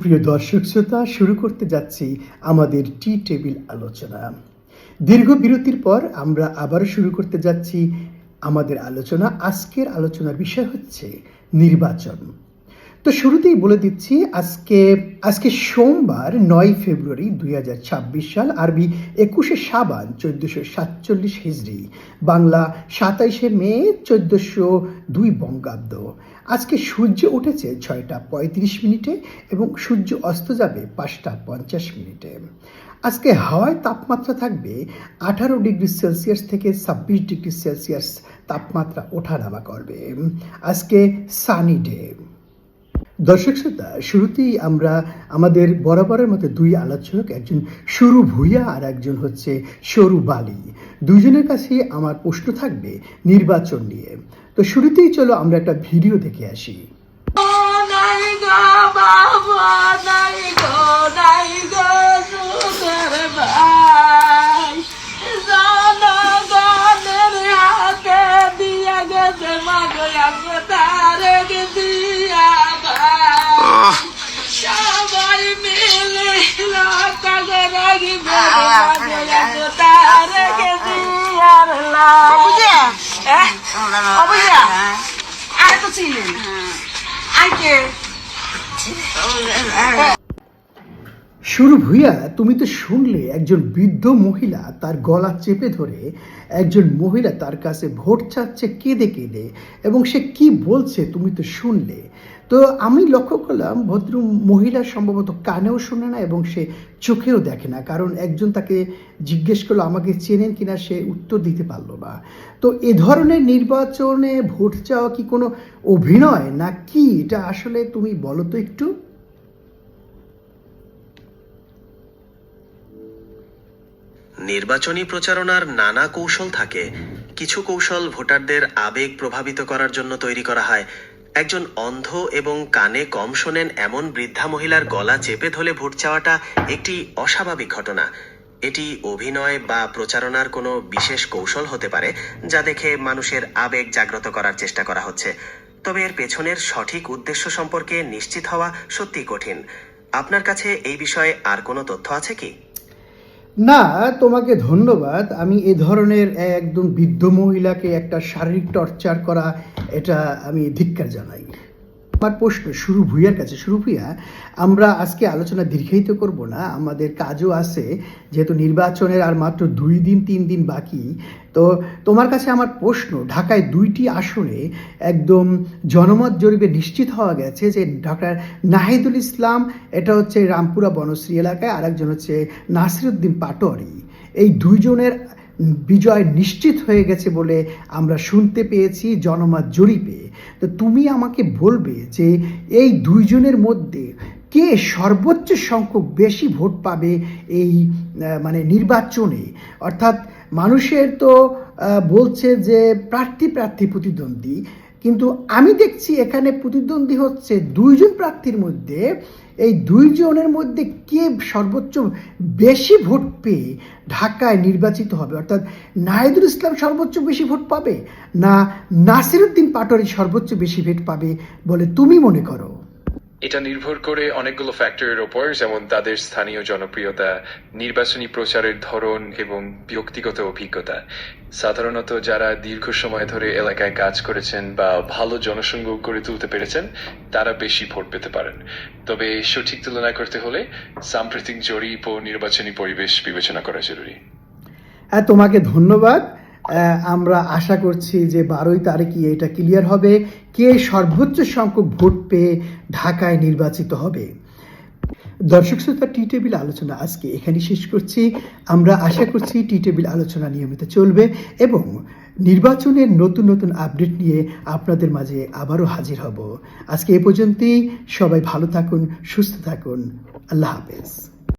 প্রিয় দর্শক শ্রোতা, শুরু করতে যাচ্ছি আমাদের টি টেবিল আলোচনা। দীর্ঘ বিরতির পর আমরা আবার শুরু করতে যাচ্ছি আমাদের আলোচনা। আজকের আলোচনার বিষয় হচ্ছে নির্বাচন। তো শুরুতেই বলে দিচ্ছি, আজকে আজকে সোমবার নয় ফেব্রুয়ারি দুই হাজার ছাব্বিশ সাল আরবি একুশে সাবান চোদ্দোশো সাতচল্লিশ হিজড়ি বাংলা সাতাইশে মে চোদ্দোশো দুই বঙ্গাব্দ। আজকে সূর্য উঠেছে ছয়টা পঁয়ত্রিশ মিনিটে এবং সূর্য অস্ত যাবে পাঁচটা পঞ্চাশ মিনিটে। আজকে হাওয়ায় তাপমাত্রা থাকবে আঠারো ডিগ্রি সেলসিয়াস থেকে ছাব্বিশ ডিগ্রি সেলসিয়াস তাপমাত্রা ওঠানামা করবে। আজকে সানি ডে। দর্শক শ্রোতা, শুরুতেই আমরা আমাদের বরাবরের মতো দুই আলোচক, একজন সরু ভুইয়া আর একজন হচ্ছে সরু বালি। দুজনের কাছে আমার প্রশ্ন থাকবে নির্বাচন নিয়ে। তো শুরুতেই চলো আমরা একটা ভিডিও দেখে আসি। নাই আর তো ছিলেন আইকে শুরু ভুইয়া, তুমি তো শুনলে, একজন বৃদ্ধ মহিলা তার গলা চেপে ধরে, একজন মহিলা তার কাছে ভোট চাচ্ছে কেঁদে কেঁদে, এবং সে কি বলছে তুমি তো শুনলে। তো আমি লক্ষ্য করলাম, ভদ্র মহিলা সম্ভবত কানেও শোনে না এবং সে চোখেও দেখে না, কারণ একজন তাকে জিজ্ঞেস করল, আমাকে চেনেন কিনা? সে উত্তর দিতে পারল না। তো এ ধরনের নির্বাচনে ভোট চাওয়া কি কোনো অভিনয় না কি এটা আসলে তুমি বলো তো একটু। নির্বাচনী প্রচারণার নানা কৌশল থাকে। কিছু কৌশল ভোটারদের আবেগ প্রভাবিত করার জন্য তৈরি করা হয়। একজন অন্ধ এবং কানে কম শোনেন এমন বৃদ্ধা মহিলার গলা চেপে ধরে ভোট চাওয়াটা একটি অস্বাভাবিক ঘটনা। এটি অভিনয় বা প্রচারণার কোনো বিশেষ কৌশল হতে পারে, যা দেখে মানুষের আবেগ জাগ্রত করার চেষ্টা করা হচ্ছে। তবে এর পেছনের সঠিক উদ্দেশ্য সম্পর্কে নিশ্চিত হওয়া সত্যি কঠিন। আপনার কাছে এই বিষয়ে আর কোনো তথ্য আছে কি? না, তোমাকে ধন্যবাদ। আমি এ ধরনের একদম বৃদ্ধ মহিলাকে একটা শারীরিক টর্চার করা, এটা আমি ধিক্কার জানাই। আমার প্রশ্ন শুরু ভুইয়ার কাছে, শুরু ভুইয়া, আমরা আজকে আলোচনা দীর্ঘায়িত করব না, আমাদের কাজও আছে, যেহেতু নির্বাচনের আর মাত্র দুই দিন, তিন দিন বাকি, তো তোমার কাছে আমার প্রশ্ন, ঢাকায় দুইটি আসনে একদম জনমত জরিপে নিশ্চিত হওয়া গেছে যে ঢাকার নাহিদুল ইসলাম, এটা হচ্ছে রামপুরা বনশ্রী এলাকায় আর একজন হচ্ছে নাসিরুদ্দিন পাটোয়ারি, এই দুইজনের বিজয় নিশ্চিত হয়ে গেছে বলে আমরা শুনতে পেয়েছি জনমত জরিপে। তো তুমি আমাকে বলবে যে এই দুইজনের মধ্যে কে সর্বোচ্চ সংখ্যক বেশি ভোট পাবে এই মানে নির্বাচনে? অর্থাৎ মানুষের তো বলছে যে প্রার্থী প্রার্থী প্রতিদ্বন্দ্বী। কিন্তু আমি দেখছি এখানে প্রতিদ্বন্দ্বী হচ্ছে দুইজন প্রার্থীর মধ্যে, এই দুইজনের মধ্যে কে সর্বোচ্চ বেশি ভোট পেয়ে ঢাকায় নির্বাচিত হবে? অর্থাৎ নাহিদুল ইসলাম সর্বোচ্চ বেশি ভোট পাবে না নাসিরুদ্দিন পাটোয়ারি সর্বোচ্চ বেশি ভোট পাবে বলে তুমি মনে করো? এটা নির্ভর করে অনেকগুলো ফ্যাক্টরের ওপর, যেমন তাদের স্থানীয় জনপ্রিয়তা, নির্বাচনী প্রচারের ধরন এবং ব্যক্তিগত অভিজ্ঞতা। সাধারণত যারা দীর্ঘ সময় ধরে এলাকায় কাজ করেছেন বা ভালো জনসংযোগ গড়ে তুলতে পেরেছেন, তারা বেশি ভোট পেতে পারেন। তবে সঠিক তুলনা করতে হলে সাম্প্রতিক জরিপ ও নির্বাচনী পরিবেশ বিবেচনা করা জরুরি। হ্যাঁ তোমাকে ধন্যবাদ। আমরা আশা করছি যে বারোই তারিখে এটা ক্লিয়ার হবে। কে সর্বোচ্চ সংখ্যক ভোট পেয়ে ঢাকায় নির্বাচিত হবে? দর্শক শ্রোতা, টি টেবিল আলোচনা আজকে এখানে শেষ করছি। আমরা আশা করছি টি টেবিল আলোচনা নিয়মিত চলবে এবং নির্বাচনের নতুন নতুন আপডেট নিয়ে আপনাদের মাঝে আবারও হাজির হব। আজকে এ পর্যন্তই। সবাই ভালো থাকুন, সুস্থ থাকুন। আল্লাহ হাফেজ।